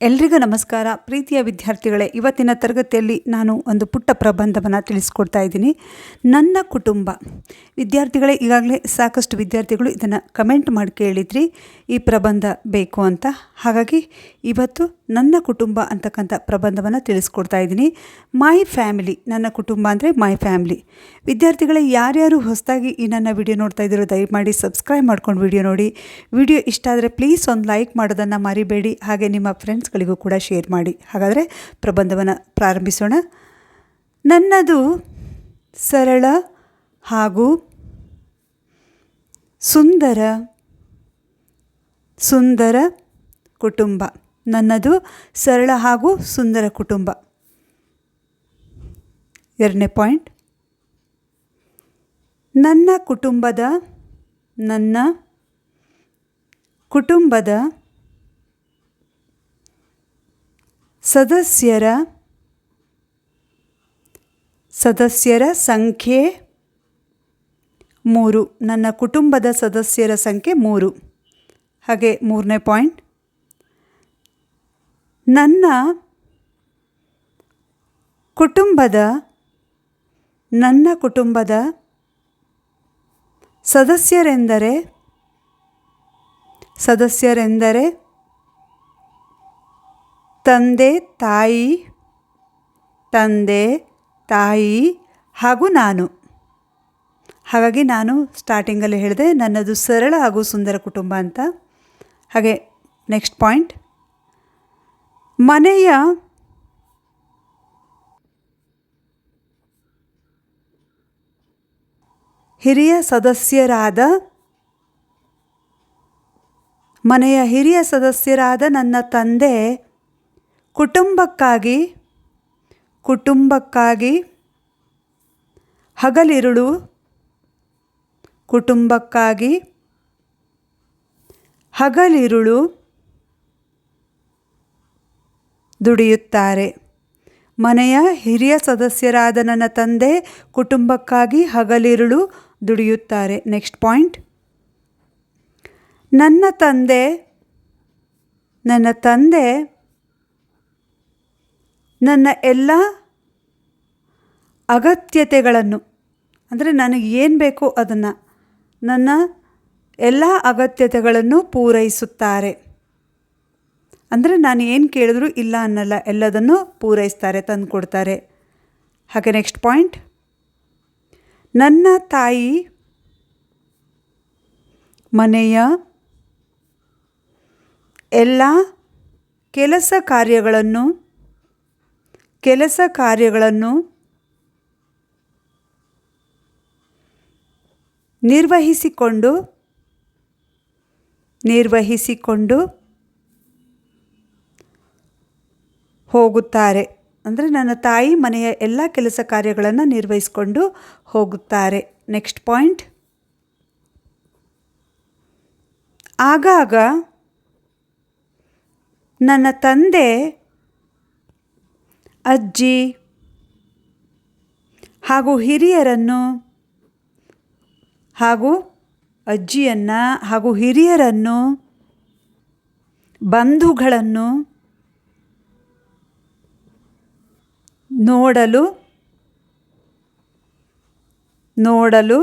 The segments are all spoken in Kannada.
ಎಲ್ರಿಗೂ ನಮಸ್ಕಾರ. ಪ್ರೀತಿಯ ವಿದ್ಯಾರ್ಥಿಗಳೇ, ಇವತ್ತಿನ ತರಗತಿಯಲ್ಲಿ ನಾನು ಒಂದು ಪುಟ್ಟ ಪ್ರಬಂಧವನ್ನು ತಿಳಿಸ್ಕೊಡ್ತಾ ಇದ್ದೀನಿ. ನನ್ನ ಕುಟುಂಬ. ವಿದ್ಯಾರ್ಥಿಗಳೇ, ಈಗಾಗಲೇ ಸಾಕಷ್ಟು ವಿದ್ಯಾರ್ಥಿಗಳು ಇದನ್ನು ಕಮೆಂಟ್ ಮಾಡಿ ಕೇಳಿದ್ರಿ, ಈ ಪ್ರಬಂಧ ಬೇಕು ಅಂತ. ಹಾಗಾಗಿ ಇವತ್ತು ನನ್ನ ಕುಟುಂಬ ಅಂತಕ್ಕಂಥ ಪ್ರಬಂಧವನ್ನು ತಿಳಿಸ್ಕೊಡ್ತಾ ಇದ್ದೀನಿ. ಮೈ ಫ್ಯಾಮಿಲಿ, ನನ್ನ ಕುಟುಂಬ ಅಂದರೆ ಮೈ ಫ್ಯಾಮಿಲಿ. ವಿದ್ಯಾರ್ಥಿಗಳೇ, ಯಾರ್ಯಾರು ಹೊಸದಾಗಿ ಈ ನನ್ನ ವಿಡಿಯೋ ನೋಡ್ತಾ ಇದ್ದೀರೋ, ದಯಮಾಡಿ ಸಬ್ಸ್ಕ್ರೈಬ್ ಮಾಡ್ಕೊಂಡು ವಿಡಿಯೋ ನೋಡಿ. ವಿಡಿಯೋ ಇಷ್ಟ ಆದರೆ ಪ್ಲೀಸ್ ಒಂದು ಲೈಕ್ ಮಾಡೋದನ್ನು ಮರಿಬೇಡಿ. ಹಾಗೆ ನಿಮ್ಮ ಫ್ರೆಂಡ್ಸ್ಗಳಿಗೂ ಕೂಡ ಶೇರ್ ಮಾಡಿ. ಹಾಗಾದರೆ ಪ್ರಬಂಧವನ್ನು ಪ್ರಾರಂಭಿಸೋಣ. ನನ್ನದು ಸರಳ ಹಾಗೂ ಸುಂದರ ಸುಂದರ ಕುಟುಂಬ. ನನ್ನದು ಸರಳ ಹಾಗೂ ಸುಂದರ ಕುಟುಂಬ. ಎರಡನೇ ಪಾಯಿಂಟ್. ನನ್ನ ಕುಟುಂಬದ ನನ್ನ ಕುಟುಂಬದ ಸದಸ್ಯರ ಸದಸ್ಯರ ಸಂಖ್ಯೆ ಮೂರು. ನನ್ನ ಕುಟುಂಬದ ಸದಸ್ಯರ ಸಂಖ್ಯೆ ಮೂರು. ಹಾಗೆ ಮೂರನೇ ಪಾಯಿಂಟ್. ನನ್ನ ಕುಟುಂಬದ ನನ್ನ ಕುಟುಂಬದ ಸದಸ್ಯರೆಂದರೆ ಸದಸ್ಯರೆಂದರೆ ತಂದೆ, ತಾಯಿ ತಂದೆ, ತಾಯಿ ಹಾಗೂ ನಾನು. ಹಾಗಾಗಿ ನಾನು ಸ್ಟಾರ್ಟಿಂಗಲ್ಲಿ ಹೇಳಿದೆ, ನನ್ನದು ಸರಳ ಹಾಗೂ ಸುಂದರ ಕುಟುಂಬ ಅಂತ. ಹಾಗೆ ನೆಕ್ಸ್ಟ್ ಪಾಯಿಂಟ್. ಮನೆಯ ಹಿರಿಯ ಸದಸ್ಯರಾದ, ಮನೆಯ ಹಿರಿಯ ಸದಸ್ಯರಾದ ನನ್ನ ತಂದೆ ಕುಟುಂಬಕ್ಕಾಗಿ ಕುಟುಂಬಕ್ಕಾಗಿ ಹಗಲಿರುಳು ಕುಟುಂಬಕ್ಕಾಗಿ ಹಗಲಿರುಳು ದುಡಿಯುತ್ತಾರೆ. ಮನೆಯ ಹಿರಿಯ ಸದಸ್ಯರಾದ ನನ್ನ ತಂದೆ ಕುಟುಂಬಕ್ಕಾಗಿ ಹಗಲಿರುಳು ದುಡಿಯುತ್ತಾರೆ. Next point. ನನ್ನ ತಂದೆ ನನ್ನ ತಂದೆ ನನ್ನ ಎಲ್ಲ ಅಗತ್ಯತೆಗಳನ್ನು, ಅಂದರೆ ನನಗೆ ಏನು ಬೇಕೋ ಅದನ್ನು ನನ್ನ ಎಲ್ಲ ಅಗತ್ಯತೆಗಳನ್ನು ಪೂರೈಸುತ್ತಾರೆ. ಅಂದರೆ ನಾನು ಏನು ಕೇಳಿದ್ರೂ ಇಲ್ಲ ಅನ್ನಲ್ಲ, ಎಲ್ಲದನ್ನು ಪೂರೈಸ್ತಾರೆ, ತಂದು ಕೊಡ್ತಾರೆ. ಹಾಗೆ ನೆಕ್ಸ್ಟ್ ಪಾಯಿಂಟ್ ನನ್ನ ತಾಯಿ ಮನೆಯ ಎಲ್ಲ ಕೆಲಸ ಕಾರ್ಯಗಳನ್ನು ಕೆಲಸ ಕಾರ್ಯಗಳನ್ನು ನಿರ್ವಹಿಸಿಕೊಂಡು ನಿರ್ವಹಿಸಿಕೊಂಡು ಹೋಗುತ್ತಾರೆ. ಅಂದರೆ ನನ್ನ ತಾಯಿ ಮನೆಯ ಎಲ್ಲ ಕೆಲಸ ಕಾರ್ಯಗಳನ್ನು ನಿರ್ವಹಿಸಿಕೊಂಡು ಹೋಗುತ್ತಾರೆ. ನೆಕ್ಸ್ಟ್ ಪಾಯಿಂಟ್ ಆಗಾಗ ನನ್ನ ತಂದೆ ಅಜ್ಜಿ ಹಾಗೂ ಹಿರಿಯರನ್ನು ಹಾಗೂ ಅಜ್ಜಿಯನ್ನು ಹಾಗೂ ಹಿರಿಯರನ್ನು ಬಂಧುಗಳನ್ನು ನೋಡಲು ನೋಡಲು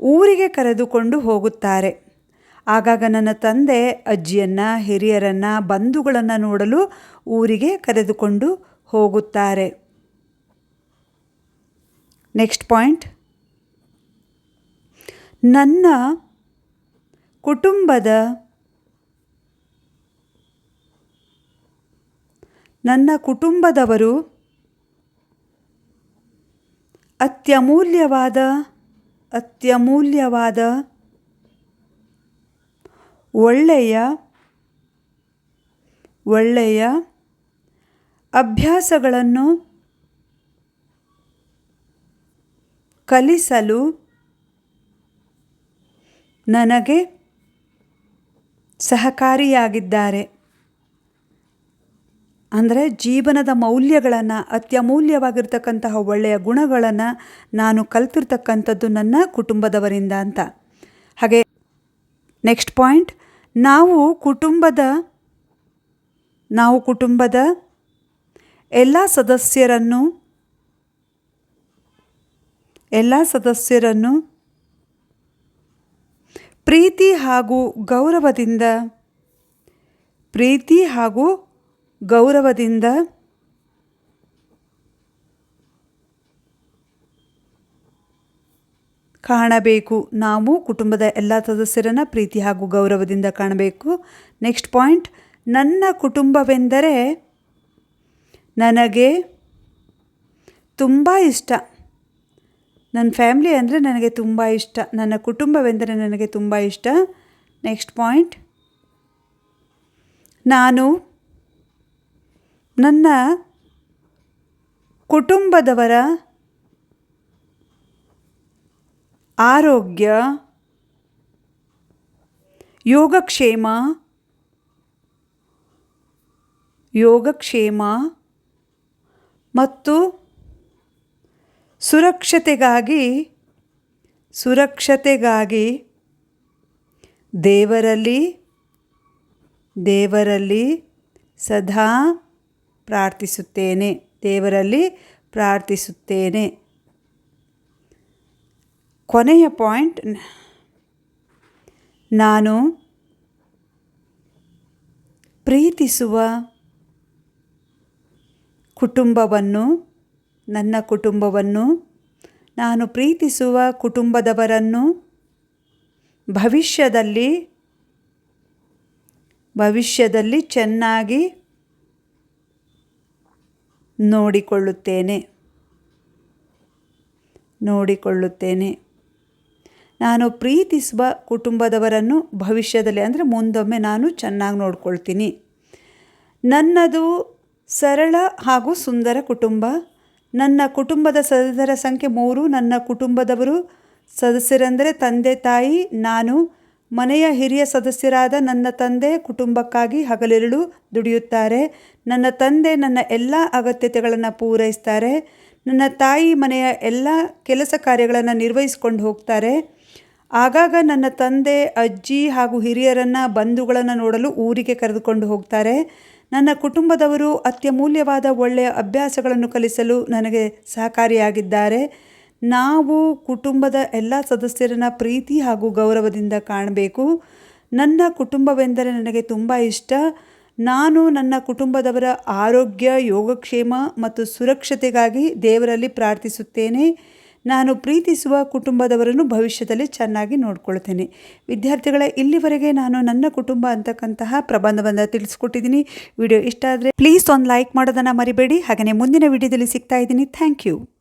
ಊರಿಗೆ ಕರೆದುಕೊಂಡು ಹೋಗುತ್ತಾರೆ. ಆಗಾಗ ನನ್ನ ತಂದೆ ಅಜ್ಜಿಯನ್ನು, ಹಿರಿಯರನ್ನು, ಬಂಧುಗಳನ್ನು ನೋಡಲು ಊರಿಗೆ ಕರೆದುಕೊಂಡು ಹೋಗುತ್ತಾರೆ. ನೆಕ್ಸ್ಟ್ ಪಾಯಿಂಟ್ ನನ್ನ ಕುಟುಂಬದ ನನ್ನ ಕುಟುಂಬದವರು ಅತ್ಯಮೂಲ್ಯವಾದ ಅತ್ಯಮೂಲ್ಯವಾದ ಒಳ್ಳೆಯ ಒಳ್ಳೆಯ ಅಭ್ಯಾಸಗಳನ್ನು ಕಲಿಸಲು ನನಗೆ ಸಹಕಾರಿಯಾಗಿದ್ದಾರೆ. ಅಂದರೆ ಜೀವನದ ಮೌಲ್ಯಗಳನ್ನು, ಅತ್ಯಮೂಲ್ಯವಾಗಿರ್ತಕ್ಕಂತಹ ಒಳ್ಳೆಯ ಗುಣಗಳನ್ನು ನಾನು ಕಲ್ತಿರ್ತಕ್ಕಂಥದ್ದು ನನ್ನ ಕುಟುಂಬದವರಿಂದ ಅಂತ. ಹಾಗೆ ನೆಕ್ಸ್ಟ್ ಪಾಯಿಂಟ್ ನಾವು ಕುಟುಂಬದ ನಾವು ಕುಟುಂಬದ ಎಲ್ಲ ಸದಸ್ಯರನ್ನು ಎಲ್ಲ ಸದಸ್ಯರನ್ನು ಪ್ರೀತಿ ಹಾಗೂ ಗೌರವದಿಂದ ಪ್ರೀತಿ ಹಾಗೂ ಗೌರವದಿಂದ ಕಾಣಬೇಕು. ನಾವು ಕುಟುಂಬದ ಎಲ್ಲ ಸದಸ್ಯರನ್ನು ಪ್ರೀತಿ ಹಾಗೂ ಗೌರವದಿಂದ ಕಾಣಬೇಕು. ನೆಕ್ಸ್ಟ್ ಪಾಯಿಂಟ್ ನನ್ನ ಕುಟುಂಬವೆಂದರೆ ನನಗೆ ತುಂಬ ಇಷ್ಟ. ನನ್ನ ಫ್ಯಾಮ್ಲಿ ಅಂದರೆ ನನಗೆ ತುಂಬ ಇಷ್ಟ. ನನ್ನ ಕುಟುಂಬವೆಂದರೆ ನನಗೆ ತುಂಬ ಇಷ್ಟ. ನೆಕ್ಸ್ಟ್ ಪಾಯಿಂಟ್ ನಾನು ನನ್ನ ಕುಟುಂಬದವರ ಆರೋಗ್ಯ ಯೋಗಕ್ಷೇಮ ಯೋಗಕ್ಷೇಮ ಮತ್ತು ಸುರಕ್ಷತೆಗಾಗಿ ಸುರಕ್ಷತೆಗಾಗಿ ದೇವರಲ್ಲಿ ದೇವರಲ್ಲಿ ಸದಾ ಪ್ರಾರ್ಥಿಸುತ್ತೇನೆ ದೇವರಲ್ಲಿ ಪ್ರಾರ್ಥಿಸುತ್ತೇನೆ. ಕೊನೆಯ ಪಾಯಿಂಟ್, ನಾನು ಪ್ರೀತಿಸುವ ಕುಟುಂಬವನ್ನು, ನನ್ನ ಕುಟುಂಬವನ್ನು, ನಾನು ಪ್ರೀತಿಸುವ ಕುಟುಂಬದವರನ್ನು ಭವಿಷ್ಯದಲ್ಲಿ ಭವಿಷ್ಯದಲ್ಲಿ ಚೆನ್ನಾಗಿ ನೋಡಿಕೊಳ್ಳುತ್ತೇನೆ. ನೋಡಿಕೊಳ್ಳುತ್ತೇನೆ. ನಾನು ಪ್ರೀತಿಸುವ ಕುಟುಂಬದವರನ್ನು ಭವಿಷ್ಯದಲ್ಲಿ ಅಂದರೆ ಮುಂದೊಮ್ಮೆ ನಾನು ಚೆನ್ನಾಗಿ ನೋಡ್ಕೊಳ್ತೀನಿ. ನನ್ನದು ಸರಳ ಹಾಗೂ ಸುಂದರ ಕುಟುಂಬ. ನನ್ನ ಕುಟುಂಬದ ಸದಸ್ಯರ ಸಂಖ್ಯೆ ಮೂರು. ನನ್ನ ಕುಟುಂಬದವರು ಸದಸ್ಯರೆಂದರೆ ತಂದೆ, ತಾಯಿ, ನಾನು. ಮನೆಯ ಹಿರಿಯ ಸದಸ್ಯರಾದ ನನ್ನ ತಂದೆ ಕುಟುಂಬಕ್ಕಾಗಿ ಹಗಲಿರುಳು ದುಡಿಯುತ್ತಾರೆ. ನನ್ನ ತಂದೆ ನನ್ನ ಎಲ್ಲ ಅಗತ್ಯತೆಗಳನ್ನು ಪೂರೈಸ್ತಾರೆ. ನನ್ನ ತಾಯಿ ಮನೆಯ ಎಲ್ಲ ಕೆಲಸ ಕಾರ್ಯಗಳನ್ನು ನಿರ್ವಹಿಸ್ಕೊಂಡು ಹೋಗ್ತಾರೆ. ಆಗಾಗ ನನ್ನ ತಂದೆ, ಅಜ್ಜಿ ಹಾಗೂ ಹಿರಿಯರನ್ನು, ಬಂಧುಗಳನ್ನು ನೋಡಲು ಊರಿಗೆ ಕರೆದುಕೊಂಡು ಹೋಗ್ತಾರೆ. ನನ್ನ ಕುಟುಂಬದವರು ಅತ್ಯಮೂಲ್ಯವಾದ ಒಳ್ಳೆಯ ಅಭ್ಯಾಸಗಳನ್ನು ಕಲಿಸಲು ನನಗೆ ಸಹಕಾರಿಯಾಗಿದ್ದಾರೆ. ನಾವು ಕುಟುಂಬದ ಎಲ್ಲ ಸದಸ್ಯರನ್ನ ಪ್ರೀತಿ ಹಾಗೂ ಗೌರವದಿಂದ ಕಾಣಬೇಕು. ನನ್ನ ಕುಟುಂಬವೆಂದರೆ ನನಗೆ ತುಂಬ ಇಷ್ಟ. ನಾನು ನನ್ನ ಕುಟುಂಬದವರ ಆರೋಗ್ಯ, ಯೋಗಕ್ಷೇಮ ಮತ್ತು ಸುರಕ್ಷತೆಗಾಗಿ ದೇವರಲ್ಲಿ ಪ್ರಾರ್ಥಿಸುತ್ತೇನೆ. ನಾನು ಪ್ರೀತಿಸುವ ಕುಟುಂಬದವರನ್ನು ಭವಿಷ್ಯದಲ್ಲಿ ಚೆನ್ನಾಗಿ ನೋಡ್ಕೊಳ್ತೇನೆ. ವಿದ್ಯಾರ್ಥಿಗಳ, ಇಲ್ಲಿವರೆಗೆ ನಾನು ನನ್ನ ಕುಟುಂಬ ಅಂತಕ್ಕಂತಹ ಪ್ರಬಂಧವನ್ನು ತಿಳಿಸ್ಕೊಟ್ಟಿದ್ದೀನಿ. ವಿಡಿಯೋ ಇಷ್ಟ ಆದರೆ ಪ್ಲೀಸ್ ಒಂದು ಲೈಕ್ ಮಾಡೋದನ್ನು ಮರಿಬೇಡಿ. ಹಾಗೆಯೇ ಮುಂದಿನ ವಿಡಿಯೋದಲ್ಲಿ ಸಿಗ್ತಾ ಇದ್ದೀನಿ. Thank you